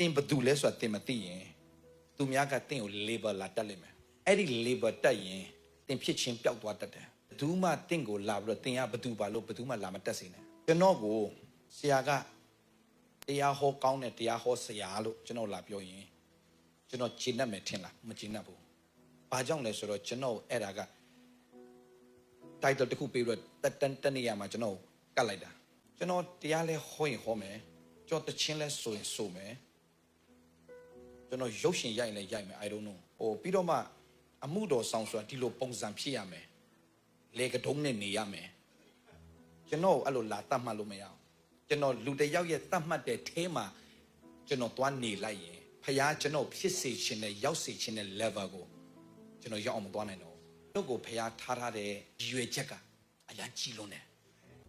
တင်ဘသူလဲဆိုတာတင်မသိရင်သူများကတင့်ကို label လာတက်လိမ့်မယ်အဲ့ဒီ label တက်ရင်တင်ဖြစ်ချင်းပျောက်သွားတတ်တယ်ဘသူမှတင့်ကိုလာပြီးတော့တင်ကဘသူပါလို့ဘသူမှလာမတက်စေနဲ့ကျွန်တော်ကိုဆရာကတရားဟောကောင်းတဲ့တရားဟောဆရာလို့ကျွန်တော်လာပြောရင်ကျွန်တော်ဂျင်းတတ်မယ်ထင်လားမဂျင်းတတ်ဘူးဘာကြောင့်လဲဆိုတော့ကျွန်တော်အဲ့ဒါက title တစ်ခုပေးပြီးတော့တန်တန်နေရမှာကျွန်တော်ကတ်လိုက်တာကျွန်တော်တရားလဲဟောရင်ဟောမယ်ကျွန်တော်တခြင်းလဲဆိုရင်ဆိုမယ် ကျွန်တော်ရုပ်ရှင်ရိုက်ရင်လည်းရိုက်မယ် I don't know ဟိုပြီးတော့မှအမှုတော်ဆောင်ဆိုတာဒီလိုပုံစံဖြစ်ရမယ်လေကတုံးနဲ့နေရမယ်ကျွန်တော်အဲ့လိုလာတတ်မှတ်လို့မရအောင်ကျွန်တော်လူတစ်ယောက်ရဲ့တတ်မှတ်တဲ့အဲမှာကျွန်တော်သွားနေလိုက်ရင်ဖခင်ကျွန်တော်ဖြစ်စေခြင်းနဲ့ရောက်စေခြင်းနဲ့ level ကိုကျွန်တော်ရောက်အောင်မသွားနိုင်တော့ဘူးတို့ကိုဖခင်ထားထားတဲ့ရည်ရွယ်ချက်ကအရန်ကြီးလွန်းတယ်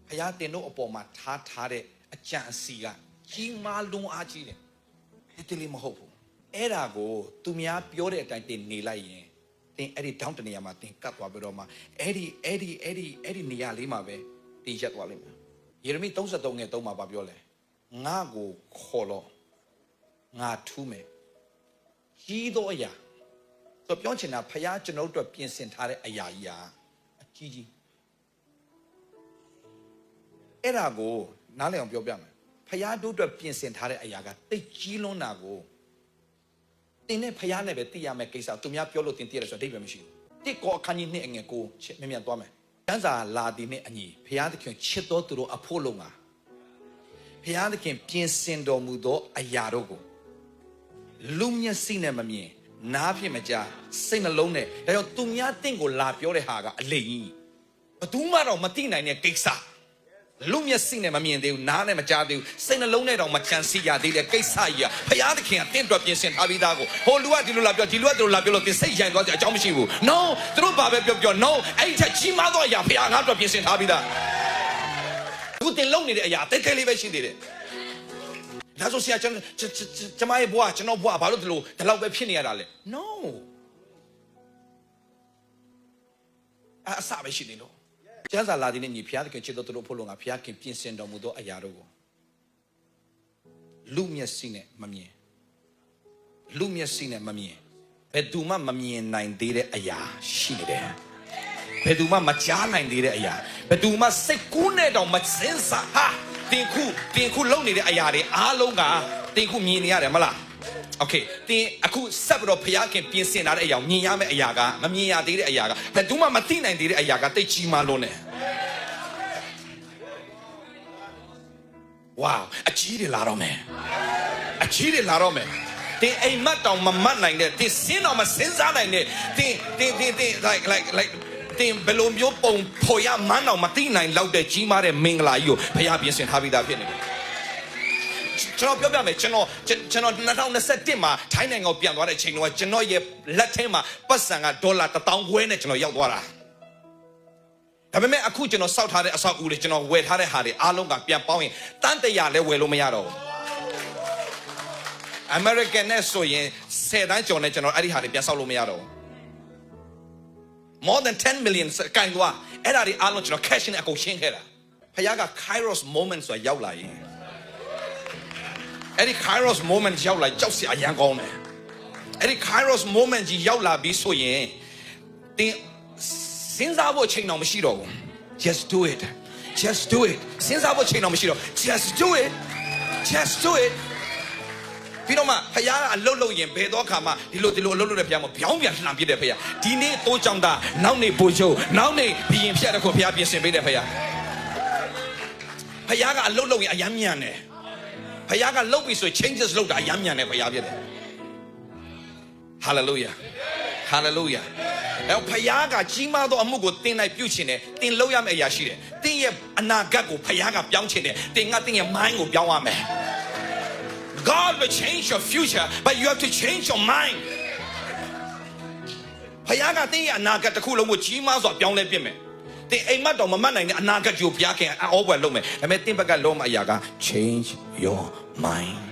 ဖခင်တင်တို့အပေါ်မှာထားထားတဲ့အကြံအစီကကြီးမားလွန်းအားကြီးတယ်ဘယ်တည်းမဟုတ်ဘူး အဲ့ဒါကိုသူများပြောတဲ့အတိုင်းတင်နေလိုက်ရင်တင်အဲ့ဒီဒေါင်းတနေရာမှာတင်ကတ်သွားပြီးတော့မှအဲ့ဒီအဲ့ဒီအဲ့ဒီအဲ့ဒီနေရာလေးမှာပဲတင်ရက်သွားလိမ့်မယ်ယေရမိ33ငယ်3မှာဗာပြောလဲငါကိုခေါ်လို့ငါထူးမယ်ကြီးသောအရာဆိုပြောချင်တာဖခင်ကျွန်တော်တို့အတွက်ပြင်ဆင်ထားတဲ့အရာကြီးอ่ะအကြီးကြီးအဲ့ဒါကိုနားလည်အောင်ပြောပြမယ်ဖခင်တို့အတွက်ပြင်ဆင်ထားတဲ့အရာကတိတ်ကြီးလွန်းတာကို တင်နဲ့ဖခင်နဲ့ပဲသိရမယ်ကိစ္စသူများပြောလို့တင်သိရတယ်ဆိုတော့အဓိပ္ပာယ်မရှိဘူးတစ်ကောအခန်းကြီးနှစ်အငယ်ကိုချစ်မြင်မြန်သွားမယ်ကျမ်းစာလာဒီနဲ့အညီဖခင်သခင်ချစ်တော်သူတို့အဖို့လုံးပါဖခင်သခင်ပြင်ဆင်တော်မူသောအရာတို့ကိုလူမျက်စိနဲ့မမြင်နားဖြင့်မကြားစိတ်နှလုံးနဲ့ဒါကြောင့်သူများတင့်ကိုလာပြောတဲ့ဟာကအလိမ်ကြီးဘယ်သူမှတော့မသိနိုင်တဲ့ကိစ္စ လူမျက်စိနဲ့မမြင်သေးဘူးနားနဲ့မကြားသေးဘူးစိတ်နှလုံးနဲ့တော့မချမ်းစီရသေးတဲ့ကိစ္စကြီးကဘုရားသခင်ကတင့်အတွက်ပြင်ဆင်ထားပြီးသားကိုဟိုလူကဒီလိုလာပြောဒီလူကဒီလိုလာပြောလို့တင်စိတ်ရိုင်သွားကြအကြောင်းမရှိဘူး no သူတို့ဘာပဲပြောပြော no အဲ့ဒီချက်ကြီးမားသောအရာဘုရားငါ့အတွက်ပြင်ဆင်ထားပြီးသားအခုတင်လုံနေတဲ့အရာတိတ်ခဲလေးပဲရှိသေးတယ်ဒါဆိုဆရာကျွန်တော်ကျွန်ကျွန်ကျွန်မရဲ့ဘွားကျွန်တော်ဘွားဘာလို့ဒီလိုဒီလောက်ပဲဖြစ်နေရတာလဲ no အအစပဲရှိနေလို့ ကျမ်းစာလာတဲ့ညီဖျားသခင်ချစ်တော်သူတို့ဖို့လုံကဖျားခင်ပြင်ဆင်တော်မူသောအရာတို့ကိုလူမျက်စိနဲ့မမြင်လူမျက်စိနဲ့မမြင်ဘယ်သူမှမမြင်နိုင်သေးတဲ့အရာရှိနေတယ်ဘယ်သူမှမကြားနိုင်သေးတဲ့အရာဘယ်သူမှစိတ်ကူးနဲ့တော့မစင်စားဟာတင်ခုတင်ခုလုံနေတဲ့အရာတွေအားလုံးကတင်ခုမြင်နေရတယ်မလား โอเคတင်အခုဆက်ပြီးတော့ဖျားခင်ပြင်ဆင်ထားတဲ့အရာမြင်ရမယ့်အရာကမမြင်ရသေးတဲ့အရာကဘယ်သူမှမသိနိုင်သေးတဲ့အရာကတိတ်ကြီးမားလွန်းတယ်ဝါအကြီးတွေလာတော့မယ်အကြီးတွေလာတော့မယ်တင်အိမ်မက်တောင်မမတ်နိုင်တဲ့တင်စင်းတော်မစင်းစားနိုင်တဲ့တင်တင်တင်တင် like like like တင်ဘယ်လိုမျိုးပုံဖော်ရမန်းတော်မသိနိုင်လောက်တဲ့ကြီးမားတဲ့မင်္ဂလာကြီးကိုဖခင်ပြင်ဆင်ထားပြီးသားဖြစ်နေတယ် ကျွန်တော်ပြောပြမယ်ကျွန်တော်ကျွန်တော်2021မှာထိုင်းနိုင်ငံကိုပြန်သွားတဲ့အချိန်တုန်းကကျွန်တော်ရဲ့လက်ထဲမှာပတ်စံကဒေါ်လာ1000ခွဲနဲ့ကျွန်တော်ရောက်သွားတာဒါပေမဲ့အခုကျွန်တော်စောက်ထားတဲ့အဆောက်အဦတွေကျွန်တော်ဝယ်ထားတဲ့ဟာတွေအားလုံးကပြန်ပေါင်းရင်တန်တရာလဲဝယ်လို့မရတော့ဘူး American နဲ့ဆိုရင်10တန်းကျော်နဲ့ကျွန်တော်အဲ့ဒီဟာတွေပြန်ဆောက်လို့မရတော့ဘူး more than 10 million ကန်သွားအဲ့ဒါတွေအားလုံးကျွန်တော် cash နဲ့အကုန်ရှင်းခဲ့တာဖခင်က Kairos moment ဆိုတာရောက်လာရင် အဲ့ဒီ Kairos moment ရောက်လာကြောက်စရာရန်ကောင်းတယ်အဲ့ဒီ Kairos moment ကြီးရောက်လာပြီးဆိုရင်တင်စဉ်းစားဖို့အချိန်တော့မရှိတော့ဘူး just do it just do it စဉ်းစားဖို့အချိန်တော့မရှိတော့ just do it just do it ပြီးတော့မှဖခင်ကအလုတ်လုတ်ရင်ဘယ်တော့ခါမှဒီလိုဒီလိုအလုတ်လုတ်တဲ့ဖခင်မပြောင်းပြန်လှန်ပြတဲ့ဖခင်ဒီနေ့တိုးကြောင်တာနောက်နေ့ပို့ချုပ်နောက်နေ့ဘီရင်ဖြတ်တဲ့ခုဖခင်ပြင်ဆင်ပေးတဲ့ဖခင်ဖခင်ကအလုတ်လုတ်ရင်အယမ်းမြန်တယ် ဖခင်ကလုတ်ပြီဆိုရင် changes လုတ်တာအယမ်းမြန်တယ်ဖခင်ပြတယ် hallelujah hallelujah အဲ့ဖခင်ကကြီးမားသောအမှုကိုတင်လိုက်ပြုတ်ချင်တယ်တင်လောက်ရမယ့်အရာရှိတယ်တင်ရဲ့အနာဂတ်ကိုဖခင်ကပြောင်းချင်တယ်တင်ကတင်ရဲ့ mind ကိုပြောင်းရမယ် God will change your future, but you have to change your mind. ဖခင်ကတင်းရဲ့အနာဂတ်တစ်ခုလုံးကိုကြီးမားစွာပြောင်းလဲပြစ်မယ်။ တင်းအိမ်မက်တော်မမတ်နိုင်တဲ့အနာဂတ်ကိုဘုရားခင်အောပွဲလုပ်မယ်။ဒါပေမဲ့တင်းဘက်ကလုံးမအရာက change your mind